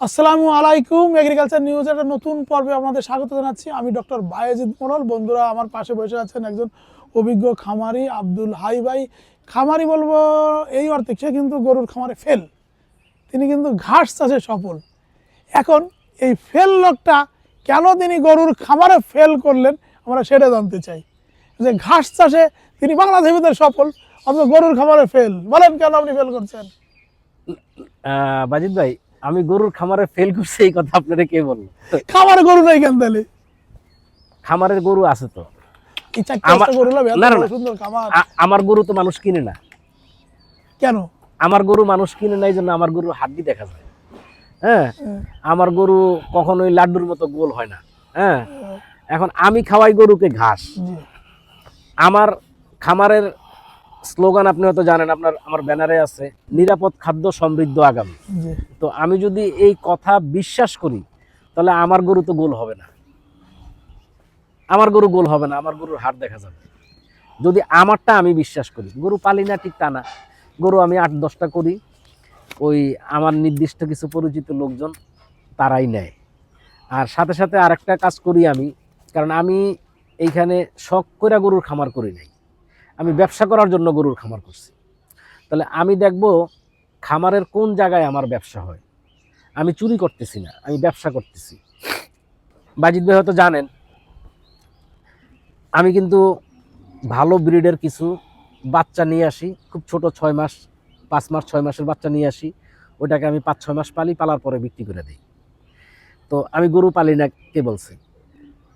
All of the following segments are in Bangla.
আসসালামু আলাইকুম এগ্রিকালচার নিউজের একটা নতুন পর্বে আপনাদের স্বাগত জানাচ্ছি। আমি ডক্টর বায়েজিদ মোড়ল বন্ধুরা, আমার পাশে বসে আছেন একজন অভিজ্ঞ খামারি আব্দুল হাই ভাই। খামারি বলব এই অর্থে, সে কিন্তু গরুর খামারে ফেল। তিনি কিন্তু ঘাস চাষে সফল। এখন এই ফেল লোকটা কেন তিনি গরুর খামারে ফেল করলেন, আমরা সেটা জানতে চাই। যে ঘাস চাষে তিনি বাংলাদেশের ভিতরে সফল অথচ গরুর খামারে ফেল। বলেন কেন আপনি ফেল করছেন? বাজিদ ভাই আমি গরুর খামারে ফেল করছি এই কথা আপনারা কে বলল খামারে গরু নেই কেন তাহলে? খামারের গরু আছে তো। আমার- গরু তো মানুষ কিনে না। কেন? আমার গরু মানুষ কিনে নাই জন্য আমার গরু হাড্ডি দেখা যায়। হ্যাঁ? আমার গরু কখনোই লাড্ডুর মতো গোল হয় না। হ্যাঁ? এখন আমি খাওয়াই গরুকে ঘাস। আমার খামারের স্লোগান আপনি হয়তো জানেন আপনার আমার ব্যানারে আছে নিরাপদ খাদ্য সমৃদ্ধ আগামী। তো আমি যদি এই কথা বিশ্বাস করি তাহলে আমার গরু তো গোল হবে না। আমার গরু গোল হবে না আমার গরুর হাট দেখা যাবে। যদি আমারটা আমি বিশ্বাস করি গরু পালি না ঠিক তা না। গরু আমি আট দশটা করি ওই আমার নির্দিষ্ট কিছু পরিচিত লোকজন তারাই নেয়। আর সাথে সাথে আরেকটা কাজ করি আমি কারণ আমি এইখানে শখ করে গরুর খামার করি নাই। আমি ব্যবসা করার জন্য গরুর খামার করছি। তাহলে আমি দেখব খামারের কোন জায়গায় আমার ব্যবসা হয়। আমি চুরি করতেছি না, আমি ব্যবসা করতেছি। বাজিদ ভাই হয়তো জানেন, আমি কিন্তু ভালো ব্রিডের কিছু বাচ্চা নিয়ে আসি, খুব ছোট ছয় মাস, পাঁচ মাস, ছয় মাসের বাচ্চা নিয়ে আসি ওটাকে আমি পাঁচ, ছয় মাস পালি, পালার পরে বিক্রি করে দিই। তো আমি গরু পালি না, কে বলছে?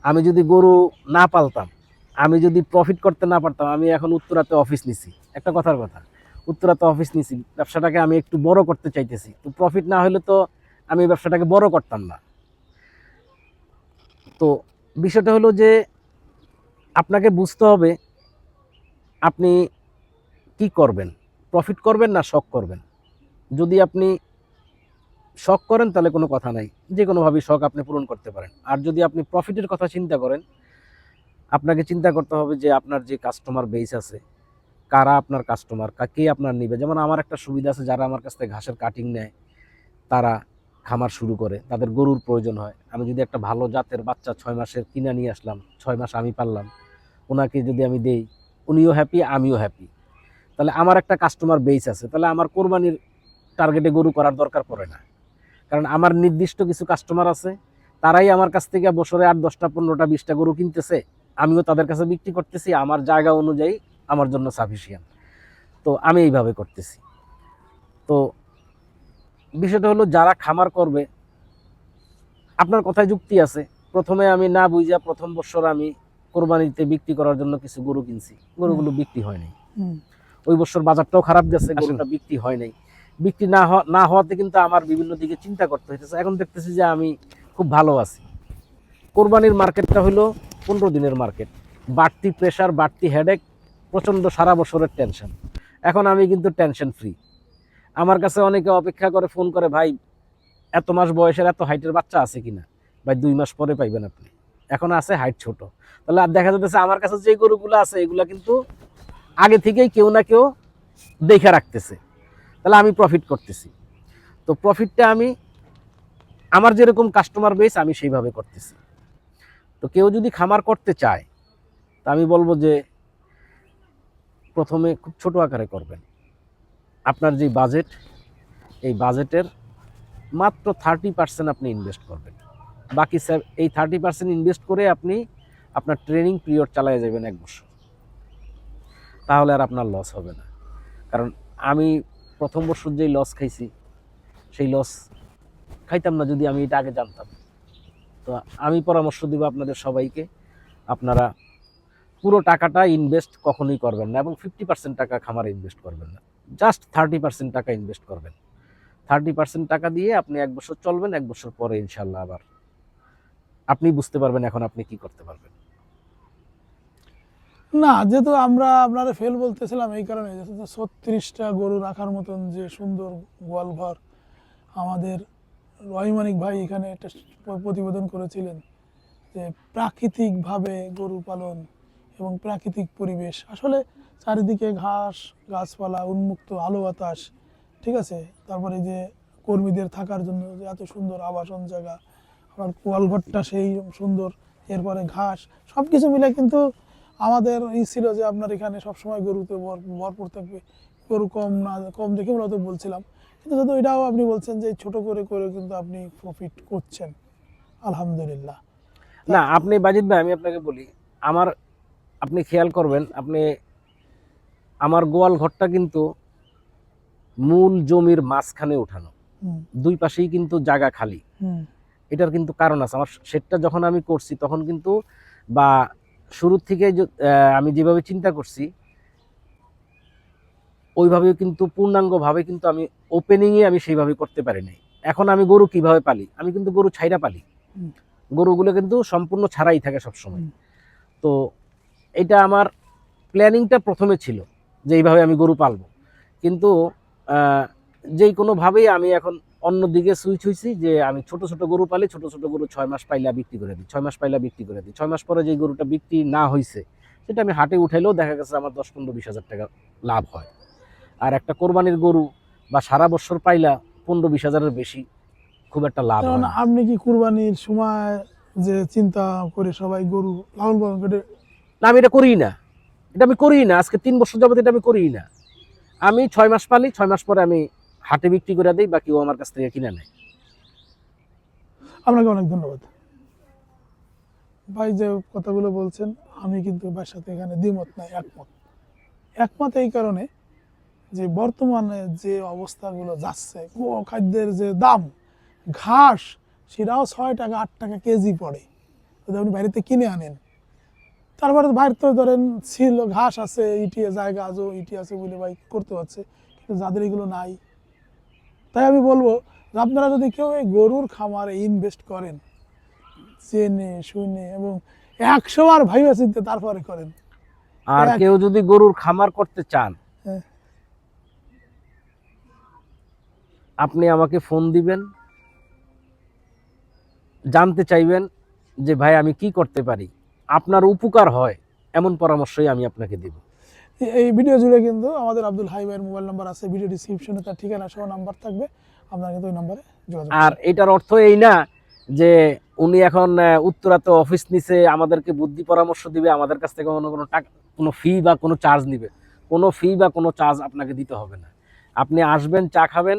আমি যদি গরু না পালতাম আমি যদি প্রফিট করতে না পারতাম, আমি এখন উত্তরাতে অফিস নিছি। একটা কথার কথা, উত্তরাতে অফিস নিছি, ব্যবসাটাকে আমি একটু বড় করতে চাইতেছি। তো প্রফিট না হলে তো আমি ব্যবসাটাকে বড় করতাম না। তো বিষয়টা হলো যে, আপনাকে বুঝতে হবে আপনি কি করবেন। প্রফিট করবেন না শখ করবেন। যদি আপনি শখ করেন তাহলে কোনো কথা নাই। যে কোনোভাবেই শখ আপনি পূরণ করতে পারেন। আর যদি আপনি প্রফিটের কথা চিন্তা করেন আপনাকে চিন্তা করতে হবে যে আপনার যে কাস্টমার বেস আছে, কারা আপনার কাস্টমার কে আপনার নিবে? যেমন আমার একটা সুবিধা আছে, যারা আমার কাছ থেকে ঘাসের কাটিং নেয়, তারা খামার শুরু করে, তাদের গরুর প্রয়োজন হয়। আমি যদি একটা ভালো জাতের বাচ্চা ছয় মাসের কিনে নিয়ে আসলাম, ছয় মাস আমি পারলাম ওনাকে যদি আমি দেই, উনিও হ্যাপি আমিও হ্যাপি তাহলে আমার একটা কাস্টমার বেস আছে, তাহলে আমার কোরবানির টার্গেটে গরু করার দরকার পড়ে না। কারণ আমার নির্দিষ্ট কিছু কাস্টমার আছে, তারাই আমার কাছ থেকে বছরে আট, দশটা, পনেরোটা, বিশটা গরু কিনতেছে আমিও তাদের কাছে বিক্রি করতেছি আমার জায়গা অনুযায়ী আমার জন্য সাফিসিয়েন্ট তো আমি এইভাবে করতেছি। তো বিষয়টা হলো যারা খামার করবে আপনার কথায় যুক্তি আছে। প্রথমে আমি না বুঝা প্রথম বছর আমি কোরবানিতে বিক্রি করার জন্য কিছু গরু কিনছি গরুগুলো বিক্রি হয় নাই। ওই বছর বাজারটাও খারাপ গেছে গরুটা বিক্রি হয় নাই। বিক্রি না হওয়া না হওয়াতে কিন্তু আমার বিভিন্ন দিকে চিন্তা করতে হইতেছে। এখন দেখতেছি যে আমি খুব ভালো আছি। কোরবানির মার্কেটটা হলো পনেরো দিনের মার্কেট বাড়তি প্রেশার বাড়তি হেডেক প্রচণ্ড সারা বছরের টেনশন এখন আমি কিন্তু টেনশন ফ্রি আমার কাছে অনেকে অপেক্ষা করে ফোন করে, ভাই, এত মাস বয়সের এত হাইটের বাচ্চা আছে কিনা? ভাই, দুই মাস পরে পাইবেন আপনি। এখন আছে হাইট ছোট। তাহলে আর দেখা যাচ্ছে আমার কাছে যে গরুগুলো আছে, এগুলা কিন্তু আগে থেকেই কেউ না কেউ দেখে রাখতেছে। তাহলে আমি প্রফিট করতেছি। তো প্রফিটটা আমি, আমার যেরকম কাস্টমার বেস আমি সেইভাবে করতেছি। তো কেউ যদি খামার করতে চায়, তা আমি বলব যে প্রথমে খুব ছোট আকারে করবেন। আপনার যে বাজেট এই বাজেটের মাত্র থার্টি পার্সেন্ট আপনি ইনভেস্ট করবেন। বাকি স্যার এই থার্টি পার্সেন্ট ইনভেস্ট করে আপনি আপনার ট্রেনিং পিরিয়ড চালায় যাবেন এক বছর। তাহলে আর আপনার লস হবে না। কারণ আমি প্রথম বছর যেই লস খাইছি, সেই লস খাইতাম না যদি আমি এটা আগে জানতাম। তো আমি পরামর্শ দিব আপনাদের সবাইকে, আপনারা পুরো টাকাটা ইনভেস্ট কখনোই করবেন না এবং ফিফটি পার্সেন্ট টাকা খামারে ইনভেস্ট করবেন না। জাস্ট থার্টি পার্সেন্ট টাকা ইনভেস্ট করবেন। থার্টি পার্সেন্ট টাকা দিয়ে আপনি এক বছর চলবেন, এক বছর পরে ইনশাল্লাহ আবার আপনি বুঝতে পারবেন এখন আপনি কি করতে পারবেন। না, যেহেতু আমরা আপনারা ফেল বলতেছিলাম, এই কারণে ছত্রিশটা গরু রাখার মতন যে সুন্দর গোয়াল ঘর রহিমানিক ভাই এখানে একটা প্রতিবেদন করেছিলেন যে প্রাকৃতিকভাবে গরু পালন এবং প্রাকৃতিক পরিবেশ। আসলে চারিদিকে ঘাস, গাছপালা, উন্মুক্ত আলো বাতাস, ঠিক আছে? তারপরে যে কর্মীদের থাকার জন্য যে এত সুন্দর আবাসন জায়গা, আবার কোয়ালঘরটা সেই সুন্দর, এরপরে ঘাস সব কিছু মিলে কিন্তু আমাদের ই ছিল যে আপনার এখানে সবসময় গরুতে ভর- ভরপুর থাকবে। গরু কম না কম দেখে মূলত বলছিলাম। কিন্তু যদি এটাও আপনি বলছেন যে ছোট করে করে কিন্তু আপনি প্রফিট করছেন। আলহামদুলিল্লাহ। না আপনি বাজিদ ভাই আমি আপনাকে বলি আমার আপনি খেয়াল করবেন আপনি আমার গোয়াল ঘরটা কিন্তু মূল জমির মাঝখানে উঠানো দুই পাশেই কিন্তু জায়গা খালি। এটার কিন্তু কারণ আছে। আমার সেটটা যখন আমি করছি তখন কিন্তু বা শুরু থেকে আমি যেভাবে চিন্তা করছি ওইভাবে কিন্তু পূর্ণাঙ্গভাবে কিন্তু আমি ওপেনিংয়ে আমি সেইভাবে করতে পারি নাই। এখন আমি গরু কীভাবে পালি? আমি কিন্তু গরু ছাইরা পালি। গরুগুলো কিন্তু সম্পূর্ণ ছাড়াই থাকে সবসময়। তো এটা আমার প্ল্যানিংটা প্রথমে ছিল যে এইভাবে আমি গরু পালবো। কিন্তু যেই কোনোভাবেই আমি এখন অন্যদিকে সুইচ হয়েছি যে আমি ছোট ছোট গরু পালি ছোট ছোট গরু ছয় মাস পাইলা বিক্রি করে দিই ছয় মাস পাইলা বিক্রি করে দিই। ছয় মাস পরে যে গরুটা বিক্রি না হয়েছে সেটা আমি হাটে উঠাইলেও দেখা গেছে আমার দশ পনেরো বিশ হাজার টাকা লাভ হয়। আর একটা কোরবানির গরু বা সারা বছর পাইলা পনেরো বিশ হাজারের বেশি খুব একটা লাভ হয় না। আপনি কি কোরবানির সময় যে চিন্তা করে সবাই গরু লালন পালন করে না আমি এটা করি না। এটা আমি করি না। আজকে তিন বছর যাবত এটা আমি করি না। আমি ছয় মাস পালি ছয় মাস পরে আমি হাটে বিক্রি করে দেয় বা কেউ আমার কাছ থেকে কিনে নেয়। আপনাকে অনেক ধন্যবাদ। ভাই যে কথাগুলো বলছেন, আমি কিন্তু ভাইয়ের সাথে এখানে দ্বিমত নাই, একমত। একমত এই কারণে যে বর্তমানে যে অবস্থাগুলো যাচ্ছে খাদ্যের যে দাম, ঘাস, সেটাও ছয় টাকা, আট টাকা কেজি পড়ে। যদি আপনি বাড়িতে কিনে আনেন, তারপরে বাইরে তো ধরেন ছিল, ঘাস আছে, ইটিয়ে জায়গা আজও ইটি আছে বলে ভাই করতে পারছে কিন্তু যাদের এগুলো নাই তাই আমি বলব যে আপনারা যদি কেউ এই গরুর খামারে ইনভেস্ট করেন চেনে শুনে এবং একশো বার ভাইবা চিনতে তারপরে করেন। আর কেউ যদি গরুর খামার করতে চান হ্যাঁ। আপনি আমাকে ফোন দিবেন জানতে চাইবেন যে ভাই আমি কি করতে পারি। আপনার উপকার হয় এমন পরামর্শই আমি আপনাকে দিব। এই- ভিডিও জুড়ে কিন্তু আমাদের আব্দুল হাই ভাইয়ের মোবাইল নাম্বার আছে ভিডিও ডিসক্রিপশনে তার ঠিকানা সহ নাম্বার থাকবে, আপনারা কিন্তু ওই নাম্বারে যোগাযোগ আর এটার অর্থ এই না যে উনি এখন উত্তরাতে অফিস নিচে আমাদেরকে বুদ্ধি পরামর্শ দিবে, আমাদের কাছ থেকে কোনো কোনো টাকা, কোনো ফি বা কোনো চার্জ নিবে। কোনো ফি বা কোনো চার্জ আপনাকে দিতে হবে না। আপনি আসবেন, চা খাবেন,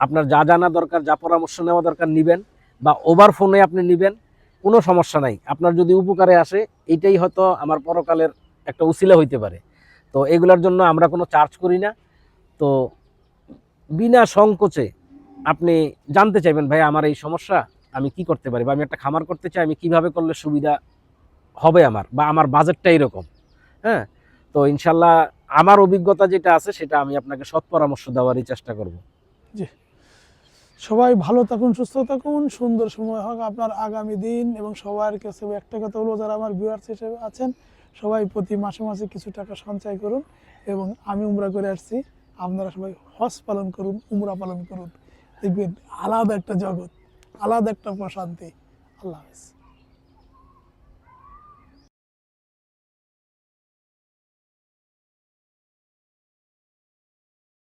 আপনার যা জানা দরকার, যা পরামর্শ নেওয়া দরকার নিবেন, বা ওভার ফোনে আপনি নিবেন, কোনো সমস্যা নাই। আপনার যদি উপকারে আসে, এটাই হয়তো আমার পরকালের একটা উসিলা হইতে পারে। তো এগুলোর জন্য আমরা কোনো চার্জ করি না। তো বিনা সংকোচে আপনি জানতে চাইবেন ভাই আমার এই সমস্যা, আমি কি করতে পারি? বা আমি একটা খামার করতে চাই, আমি কীভাবে করলে সুবিধা হবে আমার? বা আমার বাজেটটা এরকম? হ্যাঁ? তো ইনশাল্লাহ আমার অভিজ্ঞতা যেটা আছে, সেটা আমি আপনাকে সৎ পরামর্শ দেওয়ারই চেষ্টা করব। জি। সবাই ভালো থাকুন, সুস্থ থাকুন, সুন্দর সময় হোক আপনার আগামী দিন এবং সবার কাছে একটা কথা হলো যারা আমার ভিউয়ার্স হিসেবে আছেন সবাই প্রতি মাসে মাসে কিছু টাকা সঞ্চয় করুন এবং আমি উমরা করে আসছি। আপনারা সবাই হজ পালন করুন, উমরা পালন করুন। দেখবেন আলাদা একটা জগৎ, আলাদা একটা প্রশান্তি। আল্লাহ হাফেজ।